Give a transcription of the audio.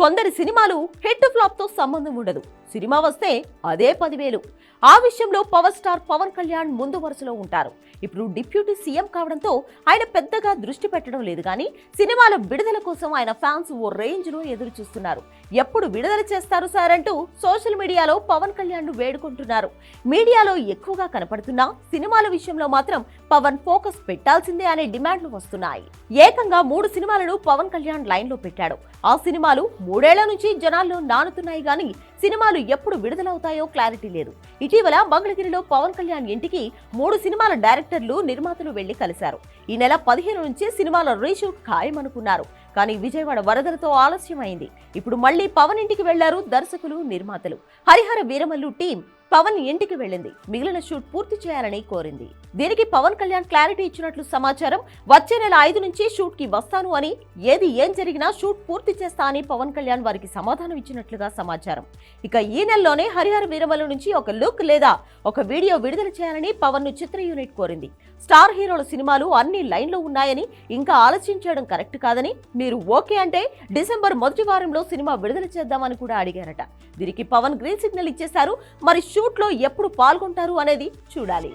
కొందరి సినిమాలు హెడ్ ఫ్లాప్తో సంబంధం ఉండదు. సినిమా వస్తే అదే పదివేలు. ఆ విషయంలో పవర్ స్టార్ పవన్ కళ్యాణ్ ముందు వరుసలో ఉంటారు. ఇప్పుడు డిప్యూటీ సీఎం కావడంతో ఆయన పెద్దగా దృష్టి పెట్టడం లేదు కానీ సినిమాల విడుదల కోసం ఆయన ఫ్యాన్స్ ఓ రేంజ్లో ఎదురు చూస్తున్నారు. ఎప్పుడు విడుదల చేస్తారు సార్ అంటూ సోషల్ మీడియాలో పవన్ కళ్యాణ్ను వేడుకుంటున్నారు. మీడియాలో ఎక్కువగా కనపడుతున్నా సినిమాల విషయంలో మాత్రం పవన్ ఫోకస్ పెట్టాల్సిందే అనే డిమాండ్లు వస్తున్నాయి. ఏకంగా మూడు సినిమాలను పవన్ కళ్యాణ్ లైన్లో పెట్టాడు. ఆ సినిమాలు మూడేళ్ళ నుంచి జనాల్లో నానుతున్నాయి కానీ సినిమాలు ఎప్పుడు విడుదలవుతాయో క్లారిటీ లేదు. ఇటీవల మంగళగిరిలో పవన్ కళ్యాణ్ ఇంటికి మూడు సినిమాల డైరెక్టర్లు నిర్మాతలు వెళ్ళి కలిశారు. ఈ నెల పదిహేను నుంచి సినిమాల రీషూట్ ఖాయమనుకున్నారు. కానీ విజయవాడ వరదలతో ఆలస్యమైంది. ఇప్పుడు మళ్ళీ పవన్ ఇంటికి వెళ్ళారు దర్శకులు నిర్మాతలు. హరిహర వీరమల్లు టీం పవన్ ఇంటికి వెళ్ళింది. మిగిలిన షూట్ పూర్తి చేయాలని కోరింది. దీనికి పవన్ కళ్యాణ్ క్లారిటీ ఇచ్చినట్లు సమాచారం వచ్చే నెల ఐదు నుంచి షూట్కి వస్తాను అని ఏది ఏం జరిగినా షూట్ పూర్తి చేస్తా అని పవన్ కళ్యాణ్ వారికి సమాధానం ఇచ్చినట్లుగా సమాచారం. ఇక ఈ నెలలోనే హరిహర వీరమల నుంచి ఒక లుక్ లేదా ఒక వీడియో విడుదల చేయాలని పవన్ను చిత్ర యూనిట్ కోరింది. స్టార్ హీరోల సినిమాలు అన్ని లైన్లో ఉన్నాయని ఇంకా ఆలస్యం చేయడం కరెక్ట్ కాదని మీరు ఓకే అంటే డిసెంబర్ మొదటి వారంలో సినిమా విడుదల చేద్దామని కూడా అడిగారట. దీనికి పవన్ గ్రీన్ సిగ్నల్ ఇచ్చేశారు. మరి షూట్లో ఎప్పుడు పాల్గొంటారు అనేది చూడాలి.